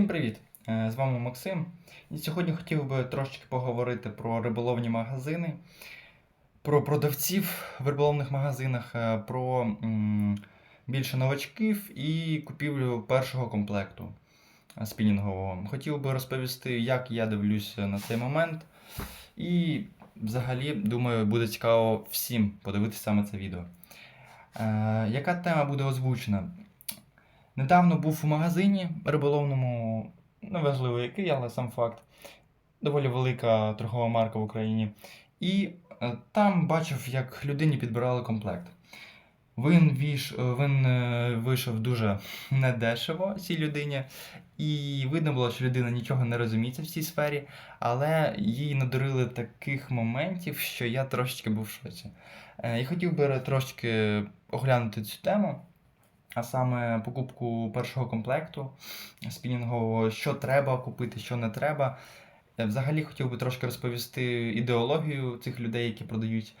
Всім привіт! Е, З вами Максим. І сьогодні хотів би трошечки поговорити про риболовні магазини, про продавців в риболовних магазинах, е, про більше новачків і купівлю першого комплекту е, спінінгового. Хотів би розповісти, як я дивлюся на цей момент. І взагалі, думаю, буде цікаво всім подивитися саме це відео. Яка тема буде озвучена? Недавно був у магазині риболовному, неважливо який, але сам факт. Доволі велика торгова марка в Україні. І е, там бачив, як людині підбирали комплект. Він, віш, е, він е, вийшов дуже недешево цій людині, і видно було, що людина нічого не розуміється в цій сфері, але їй надурили таких моментів, що я трошечки був в шоці. І хотів би трошечки оглянути цю тему а саме покупку першого комплекту спінінгового, що треба купити, що не треба. Е, Взагалі хотів би трошки розповісти ідеологію цих людей, які продають,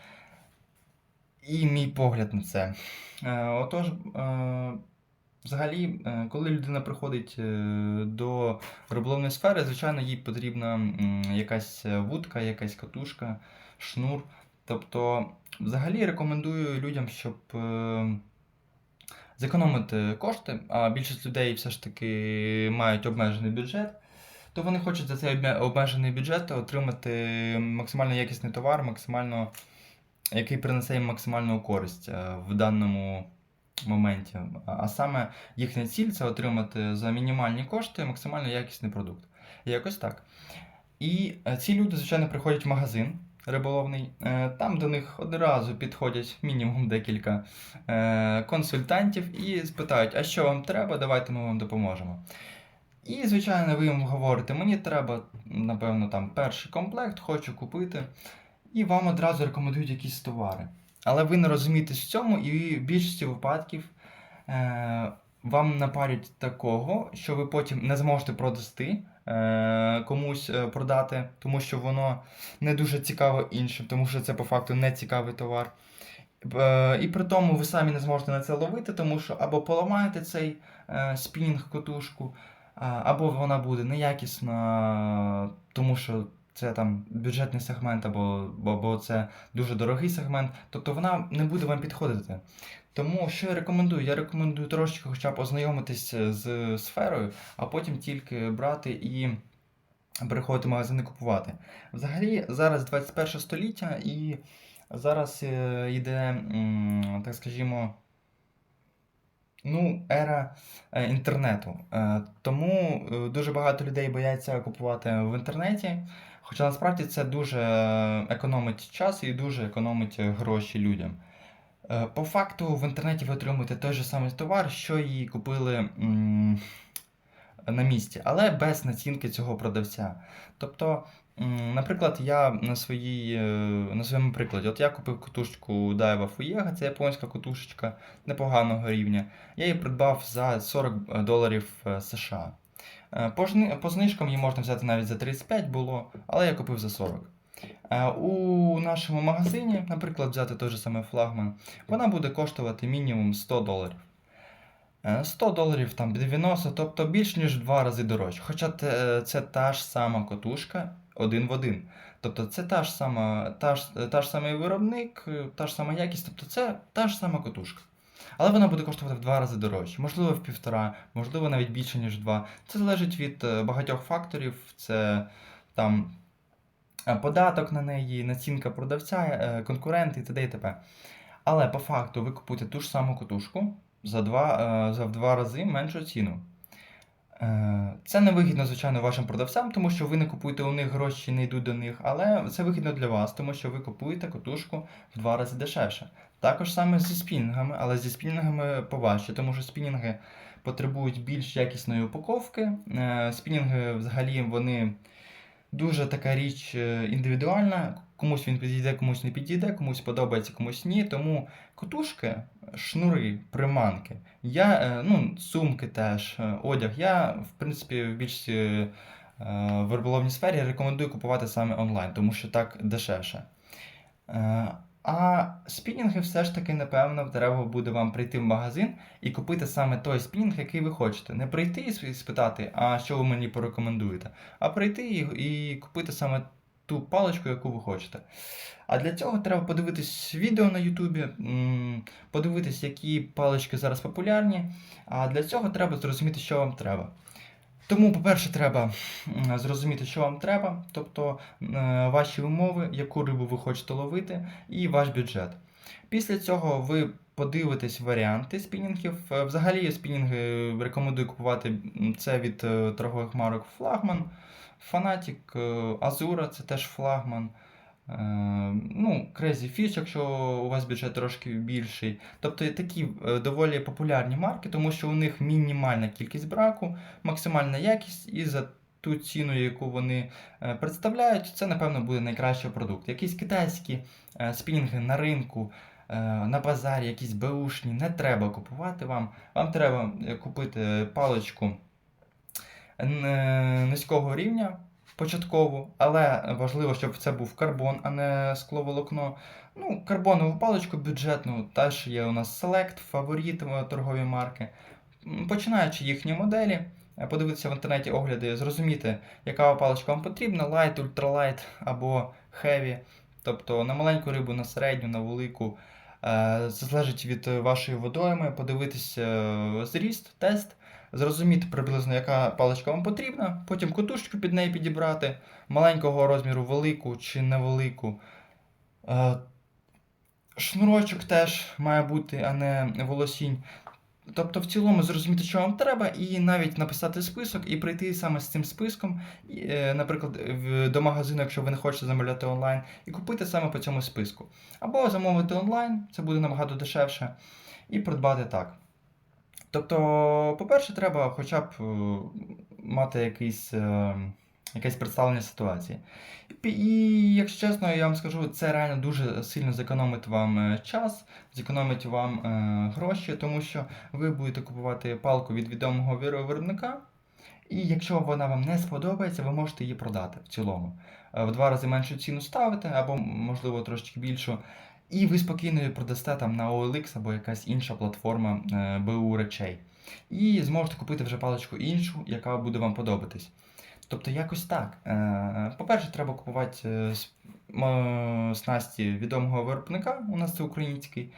і мій погляд на це. Е, Отож, е, взагалі, коли людина приходить до риболовної сфери, звичайно, їй потрібна якась вудка, якась катушка, шнур. Тобто, взагалі рекомендую людям, щоб. Зекономити кошти, а більшість людей все ж таки мають обмежений бюджет, то вони хочуть за цей обмежений бюджет отримати максимально якісний товар, максимально, який принесе їм максимальну користь е, в даному моменті. А а саме їхня ціль це отримати за мінімальні кошти максимально якісний продукт. Якось так. І е, ці люди, звичайно, приходять в магазин риболовний. Е, Там до них одразу підходять мінімум декілька е, консультантів і спитають, а що вам треба, давайте ми вам допоможемо. І, звичайно, ви їм говорите, мені треба, напевно, там перший комплект, хочу купити. І вам одразу рекомендують якісь товари. Але ви не розумієтесь в цьому, і в більшості випадків е, вам напарять такого, що ви потім не зможете продасти, комусь е, продати, тому що воно не дуже цікаво іншим, тому що це по факту не цікавий товар. Е, І при тому ви самі не зможете на це ловити, тому що або поламаєте цей е, спінінг-котушку, або вона буде неякісна, тому що це там бюджетний сегмент, або, або це дуже дорогий сегмент, тобто вона не буде вам підходити. Тому що я рекомендую? Я рекомендую трошечки хоча б ознайомитись з сферою, а потім тільки брати і переходити в магазин і купувати. Взагалі, зараз 21 століття і зараз е, йде, так скажімо, ну, ера е, інтернету. Е, Тому е, дуже багато людей бояться купувати в інтернеті. Хоча насправді це дуже економить час і дуже економить гроші людям. Е, По факту в інтернеті ви отримуєте той же самий товар, що і купили на місці, але без націнки цього продавця. Тобто, наприклад, я на, своїй, е, на своєму прикладі, от я купив катушечку Daiwa Fuega, це японська катушечка непоганого рівня. Я її придбав за 40 доларів е, США. По, жни- по знижкам її можна взяти навіть за 35 було, але я купив за 40. Е, У нашому магазині, наприклад, взяти той же самий флагман, вона буде коштувати мінімум 100 доларів. Е, 100 доларів там 90, тобто більш ніж в два рази дорожче. Хоча це та ж сама котушка один в один. Тобто це та ж сама, та ж, та ж самий виробник, е, та ж сама якість, тобто це та ж сама котушка. Але вона буде коштувати в два рази дорожче, можливо, в півтора, можливо, навіть більше, ніж в два. Це залежить від е, багатьох факторів. Це там е, податок на неї, націнка продавця, е, конкуренти і т.д. і т.п. Але по факту ви купуєте ту ж саму котушку за два, е, за в два рази меншу ціну. Е, Це не вигідно, звичайно, вашим продавцям, тому що ви не купуєте у них гроші, не йдуть до них, але це вигідно для вас, тому що ви купуєте котушку в два рази дешевше. Також саме зі спінінгами, але зі спінінгами поважче, тому що спінінги потребують більш якісної упаковки. Е, Спінінги взагалі вони дуже така річ е, індивідуальна. Комусь він підійде, комусь не підійде, комусь подобається, комусь ні. Тому котушки, шнури, приманки. Я, е, ну, сумки теж, е, одяг. Я, в принципі, в більшості в риболовній сфері рекомендую купувати саме онлайн, тому що так дешевше. А спінінги все ж таки, напевно, треба буде вам прийти в магазин і купити саме той спінінг, який ви хочете. Не прийти і спитати, а що ви мені порекомендуєте, а прийти і, і купити саме ту паличку, яку ви хочете. А для цього треба подивитись відео на Ютубі, подивитись, які палички зараз популярні. А для цього треба зрозуміти, що вам треба. Тому, по-перше, треба зрозуміти, що вам треба, тобто е, ваші умови, яку рибу ви хочете ловити, і ваш бюджет. Після цього ви подивитесь варіанти спінінгів. Е, Взагалі, спінінги рекомендую купувати це від е, торгових марок Флагман, Фанатік, Азура це теж флагман. Е, Ну, Crazy Fish, якщо у вас бюджет трошки більший. Тобто такі е, доволі популярні марки, тому що у них мінімальна кількість браку, максимальна якість і за ту ціну, яку вони е, представляють, це, напевно, буде найкращий продукт. Якісь китайські спінінги на ринку, на базарі, якісь беушні, не треба купувати вам. Вам треба купити паличку низького рівня. Початкову, але важливо, щоб це був карбон, а не скловолокно. Ну, карбонову паличку бюджетну теж є у нас Select, фаворит е, торгові марки. Починаючи їхні моделі, е, подивитися в інтернеті огляди, зрозуміти, яка паличка вам потрібна, light, ultralight або heavy. Тобто на маленьку рибу, на середню, на велику. Це залежить від вашої водойми, подивитися е, зріст, тест, зрозуміти приблизно, яка паличка вам потрібна, потім котушечку під неї підібрати, маленького розміру, велику чи невелику. Е, Шнурочок теж має бути, а не волосінь. Тобто, в цілому зрозуміти, що вам треба, і навіть написати список і прийти саме з цим списком, е, наприклад, до магазину, якщо ви не хочете замовляти онлайн, і купити саме по цьому списку. Або замовити онлайн, це буде набагато дешевше, і придбати так. Тобто, по-перше, треба хоча б е, мати якийсь, е, якесь представлення ситуації. І, якщо чесно, я вам скажу, це реально дуже сильно зекономить вам е, час, зекономить вам гроші, тому що ви будете купувати палку від відомого виробника. І якщо вона вам не сподобається, ви можете її продати в цілому. В два рази меншу ціну ставите, або, можливо, трошки більшу. І ви спокійно продасте там на OLX або якась інша платформа е, БУ речей. І зможете купити вже паличку іншу, яка буде вам подобатись. Тобто якось так. Е, По-перше, треба купувати е, снасті відомого виробника, у нас це український.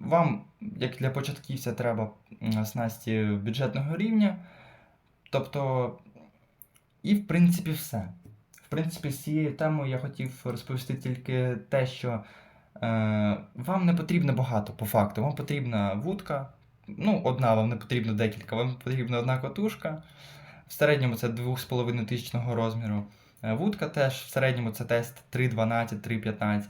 Вам, як для початківця, треба снасті бюджетного рівня. Тобто, і в принципі все. В принципі, з цією темою я хотів розповісти тільки те, що вам не потрібно багато по факту. Вам потрібна вудка. Ну, одна, вам не потрібно декілька, вам потрібна одна котушка. В середньому це 2,5 тисячного розміру. Е, Вудка теж в середньому це тест 3,12, 3,15.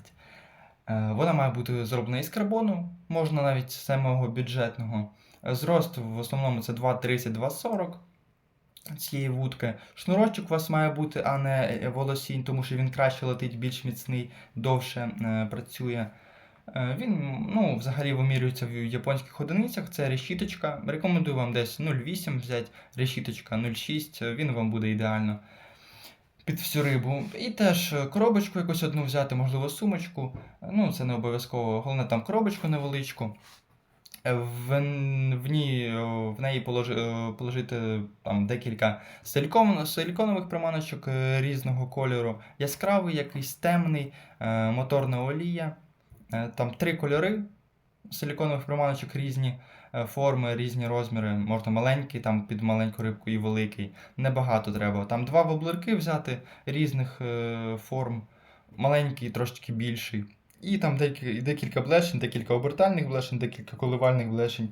Е, Вона має бути зроблена із карбону, можна навіть самого бюджетного. Е, Зрост в основному це 2,30, 2,40 цієї вудки. Шнурочок у вас має бути, а не е, волосінь, тому що він краще летить, більш міцний, довше е, працює. Е, Він ну, взагалі вимірюється в японських одиницях. Це решіточка. Рекомендую вам десь 0,8 взяти, решіточка 0,6, він вам буде ідеально під всю рибу. І теж е, коробочку якусь одну взяти, можливо, сумочку. Е, Ну, це не обов'язково. Головне там коробочку невеличку. В, в, ній, е, в неї положи, е, положити там декілька силікон, силіконових приманочок е, різного кольору, яскравий, якийсь темний, моторна олія. Там три кольори силіконових приманочок різні форми, різні розміри. Можна маленький, там під маленьку рибку і великий. Небагато треба. Там два воблерки взяти різних форм, маленький, трошки більший. І там декілька, блешень, декілька обертальних блешень, декілька коливальних блешень,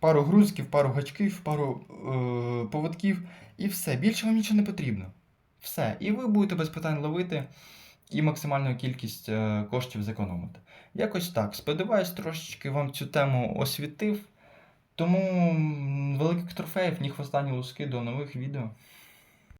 пару грузиків, пару гачків, пару е, поводків і все. Більше вам нічого не потрібно. Все. І ви будете без питань ловити і максимальну кількість е, коштів зекономити. Якось так. Сподіваюсь, трошечки вам цю тему освітив. Тому великих трофеїв, ні хвоста, ні луски, до нових відео.